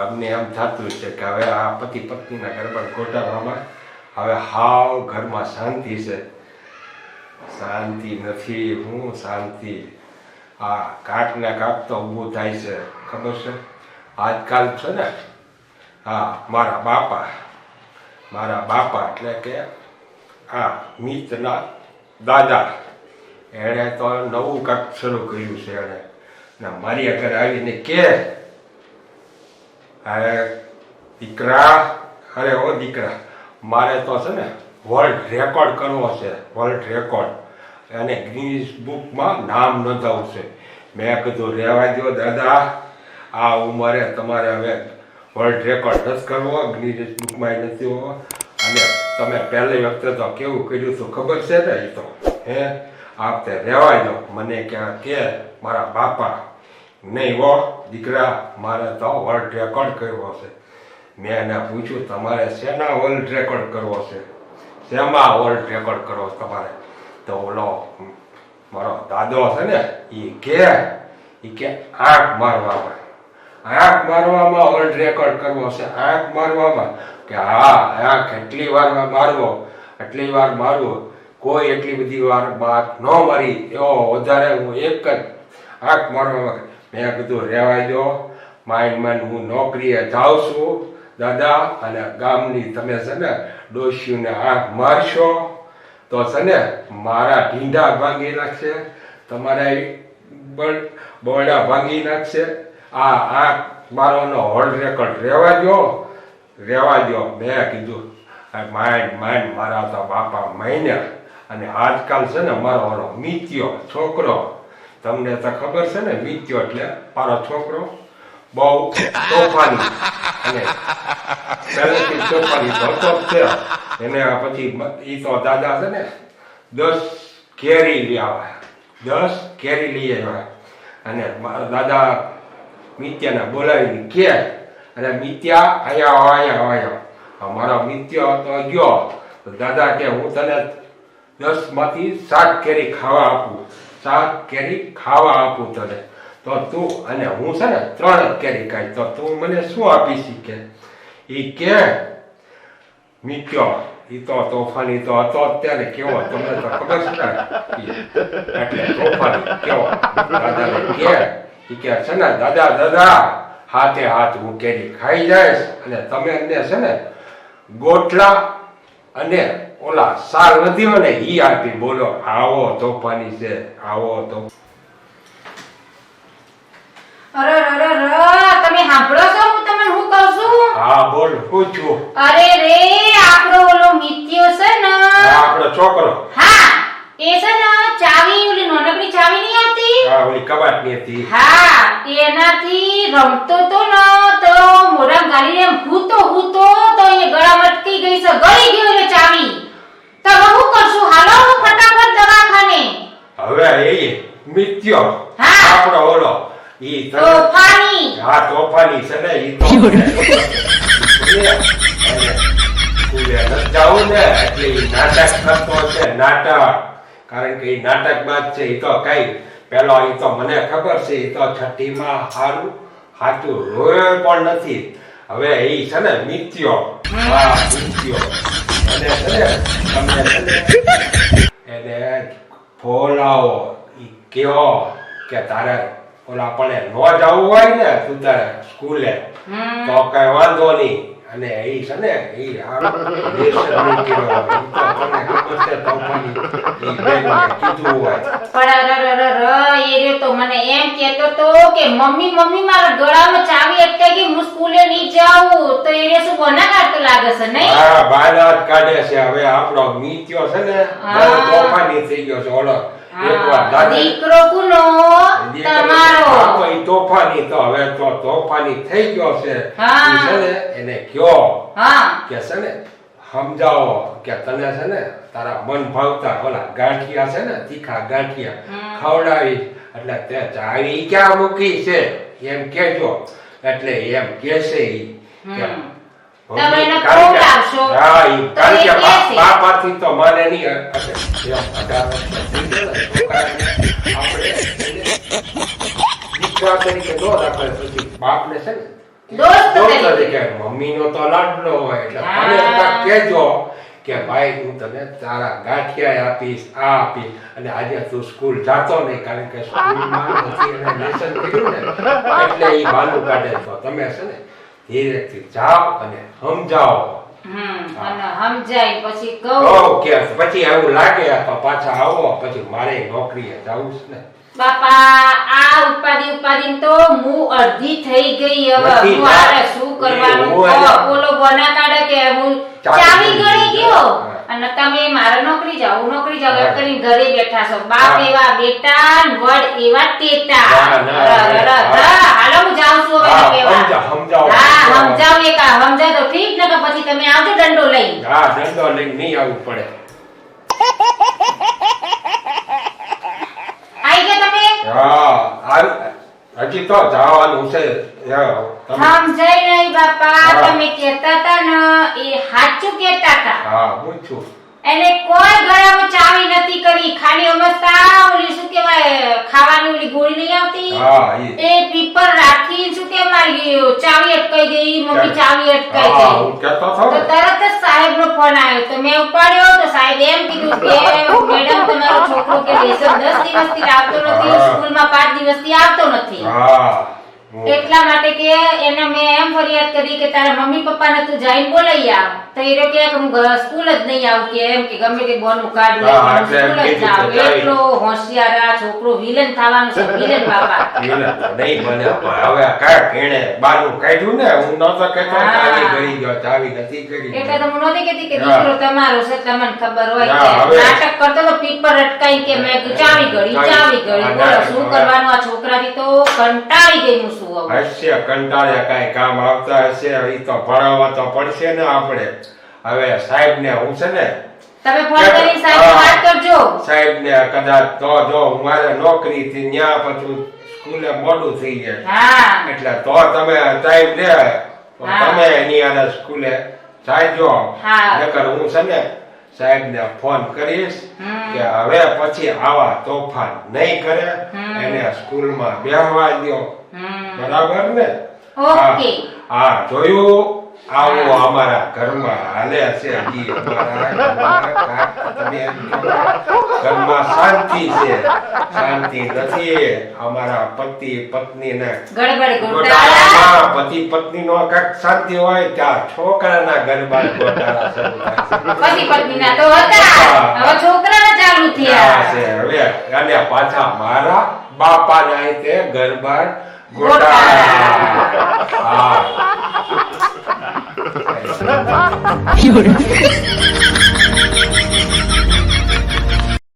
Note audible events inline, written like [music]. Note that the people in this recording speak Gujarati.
તમને એમ થતું છે કે હવે આ પતિ પત્નીના ગરબડ ગોઠવવામાં હવે હાવ ઘરમાં શાંતિ છે. શાંતિ નથી, હું શાંતિ. આ કાંક કાપતો ઊભું થાય છે, ખબર છે? આજકાલ છે ને, હા, મારા બાપા મારા બાપા એટલે કે આ મિતના દાદા, એણે તો નવું કાંક શરૂ કર્યું છે એણે. ને મારી આગળ આવીને કે દીકરા, અરે ઓ દીકરા, મારે તો છે ને વર્લ્ડ રેકોર્ડ કરવો છે વર્લ્ડ રેકોર્ડ અને ગ્રીનિસ બુકમાં નામ નોંધાવવું છે. મેં કીધું, રહેવા દો દાદા, આ ઉંમરે તમારે હવે વર્લ્ડ રેકોર્ડ નથી કરવો ગ્રીનિસ બુકમાં નથી હોવો. અને તમે પહેલી વખતે તો કેવું કર્યું હતું, ખબર છે ને એ તો? હે? આ વખતે રહેવા દો મને ક્યાં કે, મારા બાપા નહીં વો દીકરા, મારે તો વર્લ્ડ રેકોર્ડ કરવો છે. મેં એને પૂછ્યું, તમારે શેના વર્લ્ડ રેકોર્ડ કરવો છે? શેમાં વર્લ્ડ રેકોર્ડ કરવો છે તમારે? તો ઓલો, મારો દાદો છે ને એ કે એ કે, આંખ મારવામાં. આંખ મારવામાં વર્લ્ડ રેકોર્ડ કરવો છે? આંખ મારવામાં? કે, હા, આંખ એટલી વાર મારવો, એટલી વાર મારવો. કોઈ એટલી બધી વાર આંખ ન મારી. એવો વધારે હું એક જ આંખ મારવામાં મેં કીધું રહેવાય દો. માઇન્ડ માઇન્ડ હું નોકરીએ જાઉં છું, દાદા, અને ગામની તમે છે ને ડોશીઓને આંખ મારશો, તો છે ને મારા ઢીંડા ભાંગી નાખશે, તમારા બળ બોરડા ભાંગી નાખશે. આ આંખ મારોનો હોલ્ડ રેકોર્ડ રહેવા દો રહેવા દો. મેં કીધું માંડ માંડ મારા તો બાપા મહિને અને આજકાલ છે ને મારો મિત્યો, છોકરો તમને તો ખબર છે ને વીત્યો એટલે મારો છોકરો, બહુ તોફાની. અને તોફાની હતો છે. એને પછી એ તો દાદા છે ને, દસ કેરી લઈ આવ્યા દસ કેરી લઈ આવ્યા. અને મારા દાદા મિત્યાને બોલાવીને કે અને મિત્યા અહીંયા અહીંયા અહીંયા મારો મિત્ય તો ગયો. દાદા કે, હું તને દસમાંથી સાત કેરી ખાવા આપું. સાત કેરી ખાવા આપું તને. તો તું અને હું છે ને ત્રણ કેરી ખાઈ. તો તું મને શું આપી શીખે એ કે મિત્યો એ તો તોફાની તો હતો અત્યારે કેવો? તમને તો ખબર છે એટલે તોફાની, કેવો? દાદાને કે કે, છે ને, દાદા દાદા, હાથે હાથ હું કેરી ખાઈ જઈશ અને તમે છે ને, ગોટલા અને ઓલા સાર નથી મને ઈ આપી બોલો આવો તોફાની છે આવો તો. અરે અરે અરે તમે સાંભળો છો? હું તમને હું કહું છું? હા બોલ પૂછું અરે રે આપણો ઓલો મિત્યો છે ને? આપણો છોકરો. હા એ છે ને ચાવી ઓલી નાનકડી ચાવી નહીં આવતી? હા ઓલી હતી. હા એનાથી રમતો તો ન તો મોઢા ગાલીને એમ હૂતો હૂતો તો એ ગળામાં અટકી ગઈ છે ગળી ગયો એટલે ચાવી તો હવે હું કરશું હાલો હું ફટાફટ દવાખાને હવે એ મિત્યો હા. આપણો ઓલો ઈ તને- તોફાની હા તોફાની છે ને ઈ તો સ્કૂલે નથી જાવું ને નાટક નાટક. કારણ કે ઈ નાટકબાજ છે એ તો કઈ, પેલો એ તો મને ખબર છે એ તો છઠ્ઠીમાં હારું, હાચું રોયો પણ નથી. હવે એ છે ને, મિત્યો. મિત્યો. અને છે ને, તમને એને ફોલાવો. કયો કે તારે ઓલા પડે ન જવું હોય ને તું તારે સ્કૂલે તો કઈ વાંધો નહીં. અને એ છે ને એ તો મને એમ કહેતો તો કે મમ્મી મમ્મી મારા ગળામાં ચાવી અટકાઈ હું સ્કૂલે નહીં જાઉં. તો એને શું બના કાઢતો લાગે છે નહીં? હા કાઢે છે. હવે આપણો મીત્યો છે ને તોફાની થઈ ગયો છે. દાદા દીકરો કુનો તમારો. ઈ તોફાની તો હવે તો તોફાની થઈ ગયો છે. છે એને કયો હા. કે છે ને સમજાવો કે તને છે ને તારા મન ભાવતા ઓલા ગાંઠિયા છે ને તીખા ગાંઠિયા ખવડાવી એટલે તે ચાવી ક્યાં મૂકી છે? એમ કેજો એટલે એમ કે છે કારણ હા, કારણ એ કે બાપાથી તો માને નહીં. દીકરા તરીકે નો રાખે પછી બાપને છે ને? દોસ્ત તરીકે. તરીકે. મમ્મીનો તો લાડલો હોય એટલે કાંઈક કે ભાઈ હું તને તારા ગાંઠિયા આપીશ આ આપીશ. અને આજે તું સ્કૂલ જાતો નહીં કારણ કે સ્કૂલમાં નથી એને લેસન કર્યું ને એટલે એ બાનું કાઢે તો તમે છે ને ધીરેથી જાઓ અને સમજાવો. સમજાય પછી કહું. કહો કે પછી એવું લાગે પાછા આવો પછી મારે નોકરીએ જવું છે ને. બાપા આ ઉપાધિ ઉપાધિ તો હું અડધી થઈ ગઈ હવે. હું શું કરવાનું? બોલો બના કાઢે કે હું ચાવી ગળી ગયો. અને તમે મારે નોકરી હું નોકરી જાઉં એમ કરીને ઘરે બેઠા છો. બાપ એવા બેટા વડ એવા. હા. હાલો હું જાઉં છું હવે હા, સમજાવો. સમજાવ. એક આ સમજાય તો ઠીક ને પછી તમે આવજો દંડો લઈ હા દંડો લઈને નહીં આવવું પડે. આઈ ગયા તમે? હા આ- હજી તો જવાનું છે. સમજાય નહીં બાપા તમે કહેતા હતા ને એ સાચું કહેતા હતા. હા હું છું. એને કોઈ ગરમ ચાવી નથી કરી. ખાલી અમસ્તા ઓલી શું કહેવાય ખાવાની ઓલી ગોળી નહીં આવતી. એ. પીપર રાખી શું કેવાય મારી ચાવી અટકાઈ ગઈ મમ્મી ચાવી અટકાઈ ગઈ. તો તરત સાહેબ નો ફોન આવ્યો તો મેં ઉપાડ્યો તો સાહેબ એમ કીધું કે મેડમ તમારો છોકરો કે લેસન દિવસ દિવસથી આવતો નથી સ્કૂલ સ્કૂલમાં પાંચ દિવસથી આવતો નથી. હું- એટલા માટે કે એને મેં એમ ફરિયાદ કરી કે તારા મમ્મી પપ્પાને તું જઈને બોલાઈ આવ. તો એ કે હું સ્કૂલ જ નહીં આવું કે એમ કે ગમે તે બોનું કાર્ડ લઈ સ્કૂલ જ ના આવું. કે. એટલો હોશિયાર આ છોકરો વિલન થવાનો છે વિલન બાપા. [laughs] નહીં બને હવે આ કાંઈક કેણે બાનું કાઢ્યું ને હું નહોતો કહેતો. ચાવી ગળી ગયો ચાવી નથી કરી. એટલે તો હું નહોતી કહેતી કે દીકરો તમારો છે તમને ખબર હોય કે નાટક કરતો તો પીપર અટકાઈ કે મેં ચાવી ગળી ચાવી ગળી બોલો શું કરવાનું આ છોકરાથી તો કંટાળી ગઈ હું શું હવે હશે કંટાળ્યા કાંઈ કામ આવતા હશે એ તો ભણાવવા તો પડશે ને આપણે. હવે સાહેબ ને હું છે ને તમે ફોન કરી સાહેબ વાત કરજો. સાહેબ ને કદાચ તો જો મારે નોકરી થી ન્યા પછી સ્કૂલે મોડું થઈ જાય. હા. એટલે તો તમે ટાઈમ લે. તમે એની આને સ્કૂલે જાયજો હા. નકર હું છે ને સાહેબ ને ફોન કરીશ કે હવે પછી આવા તોફાન નહીં કરે. એને સ્કૂલમાં બેહવા દ્યો. બરાબર ને? ઓકે. હા. જોયું? આવો અમારા ઘરમાં હાલે છે. અમારા તમે કે ઘરમાં શાંતિ છે. શાંતિ નથી. અમારા પતિ પત્ની ને ગડબડ પતિ પત્ની નો કાંઈક શાંતિ હોય ત્યાં છોકરાના ગરબા ગોટાળા શરૂ થાય છે. પતિ પત્નીના તો હતા. હવે છોકરાના ચાલુ થયા. છે. હવે અને પાછા મારા બાપા ના તે ગરબા ગોટાળા. હા. [laughs]